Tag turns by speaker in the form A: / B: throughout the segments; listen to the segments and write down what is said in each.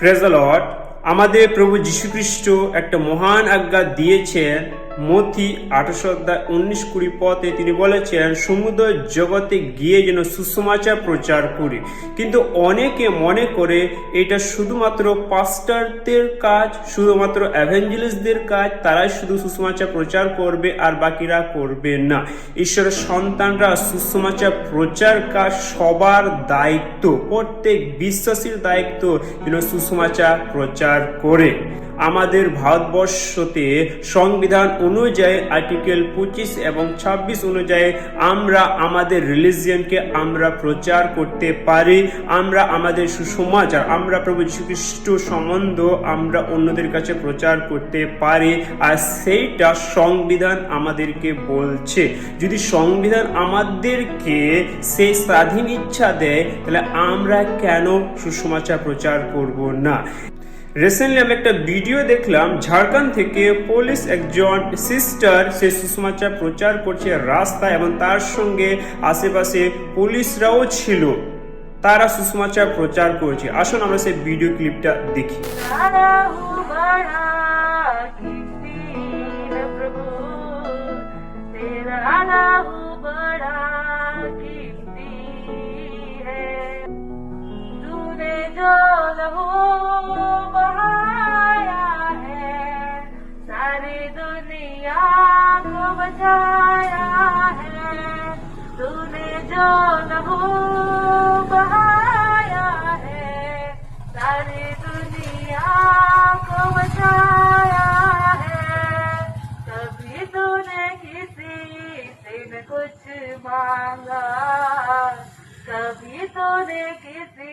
A: Praise the Lord আমাদের প্রভু যীশুখ্রিস্ট একটা মহান আজ্ঞা দিয়েছেন মথি আঠারোশো অধ্যায় উনিশ কুড়ি পথে তিনি বলেছেন সমুদ্র জগতে গিয়ে যেন সুসমাচার প্রচার করি। কিন্তু অনেকে মনে করে এটা শুধুমাত্র পাস্টারদের কাজ, শুধুমাত্র অ্যাভেঞ্জেলিস্টদের কাজ, তারাই শুধু সুসমাচার প্রচার করবে আর বাকিরা করবে না। ঈশ্বরের সন্তানরা সুসমাচার প্রচার কাজ সবার দায়িত্ব, প্রত্যেক বিশ্বাসীর দায়িত্ব যেন সুসমাচার প্রচার করে। আমাদের ভারতবর্ষতে সংবিধান অনুযায়ী আর্টিকেল পঁচিশ এবং ছাব্বিশ অনুযায়ী আমরা আমাদের রিলিজিয়নকে আমরা প্রচার করতে পারি, আমরা আমাদের সুসমাচার, আমরা প্রভু যীশুখ্রিস্ট সম্বন্ধ আমরা অন্যদের কাছে প্রচার করতে পারি আর সেইটা সংবিধান আমাদেরকে বলছে। যদি সংবিধান আমাদেরকে সেই স্বাধীন ইচ্ছা দেয়, তাহলে আমরা কেন সুসমাচার প্রচার করব না? রিসেন্টলি আমি একটা ভিডিও দেখলাম, ঝাড়খণ্ড থেকে পুলিশ একজন সিস্টার সে সুষমাচার প্রচার করছে রাস্তায় এবং তার সঙ্গে আশেপাশে পুলিশরাও ছিল। তারা সুষমাচার প্রচার করছে। আসুন আমরা সেই ভিডিও ক্লিপটা দেখি।
B: सारा कुछ मांगा कभी तूने किसी से न कुछ चाहा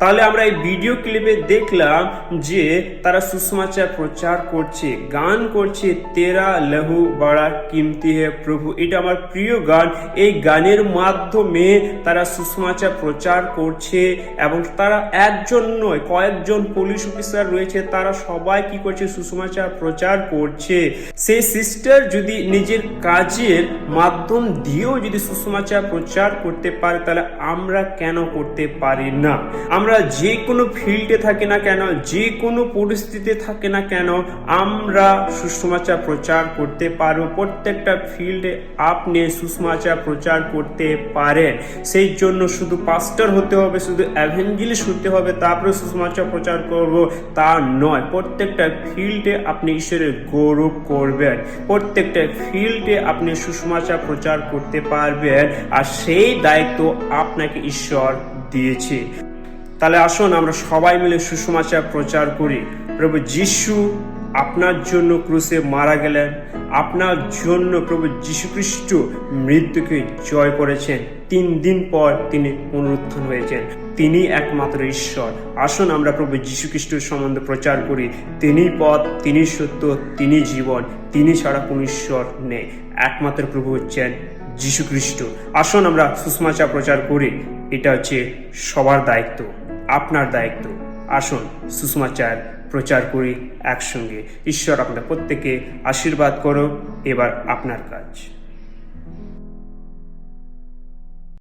A: তাহলে আমরা এই ভিডিও ক্লিপে দেখলাম যে তারা সুসমাচার প্রচার করছে, গান করছে, তেরা লহু বড়া কিমতি হে প্রভু। এটা আমার প্রিয় গান। এই গানের মাধ্যমে তারা সুসমাচার প্রচার করছে এবং তারা একজন নয়, কয়েকজন পুলিশ অফিসার রয়েছে, তারা সবাই কি করছে সুসমাচার প্রচার করছে। সেই সিস্টার যদি নিজের কাজের মাধ্যম দিয়েও যদি সুসমাচার প্রচার করতে পারে, তাহলে আমরা কেন করতে পারি না? আমরা যে কোনো ফিল্ডে থাকি না কেন, যে কোনো পরিস্থিতিতে থাকে না কেন, আমরা সুষমাচার প্রচার করতে পারব। প্রত্যেকটা ফিল্ডে আপনি সুষমাচার প্রচার করতে পারেন। সেই জন্য শুধু পাস্টার হতে হবে, শুধু অ্যাভেঞ্জেলিস হতে হবে তারপরে সুষমাচার প্রচার করব তা নয়। প্রত্যেকটা ফিল্ডে আপনি ঈশ্বরের গৌরব করবেন। প্রত্যেকটা ফিল্ডে আপনি সুষমাচার প্রচার করতে পারবেন। আর সেই দায়িত্ব আপনাকে ঈশ্বর দিয়েছে। তাহলে আসুন আমরা সবাই মিলে সুসমাচার প্রচার করি। প্রভু যিশু আপনার জন্য ক্রুশে মারা গেলেন। আপনার জন্য প্রভু যীশুখ্রিস্ট মৃত্যুকে জয় করেছেন। তিন দিন পর তিনি পুনরুত্থান হয়েছেন। তিনি একমাত্র ঈশ্বর। আসুন আমরা প্রভু যীশুখ্রিস্টের সম্বন্ধে প্রচার করি। তিনি পথ তিনি সত্য তিনি জীবন তিনি ছাড়া কোন ঈশ্বর নেই। একমাত্র প্রভু হচ্ছেন যীশুখ্রিস্ট আসুন আমরা সুষমাচার প্রচার করি। এটা হচ্ছে সবার দায়িত্ব, আপনার দায়িত্ব। আসুন সুষমাচার প্রচার করি একসঙ্গে। ঈশ্বর আপনার প্রত্যেকে আশীর্বাদ করো এবার আপনার কাজ।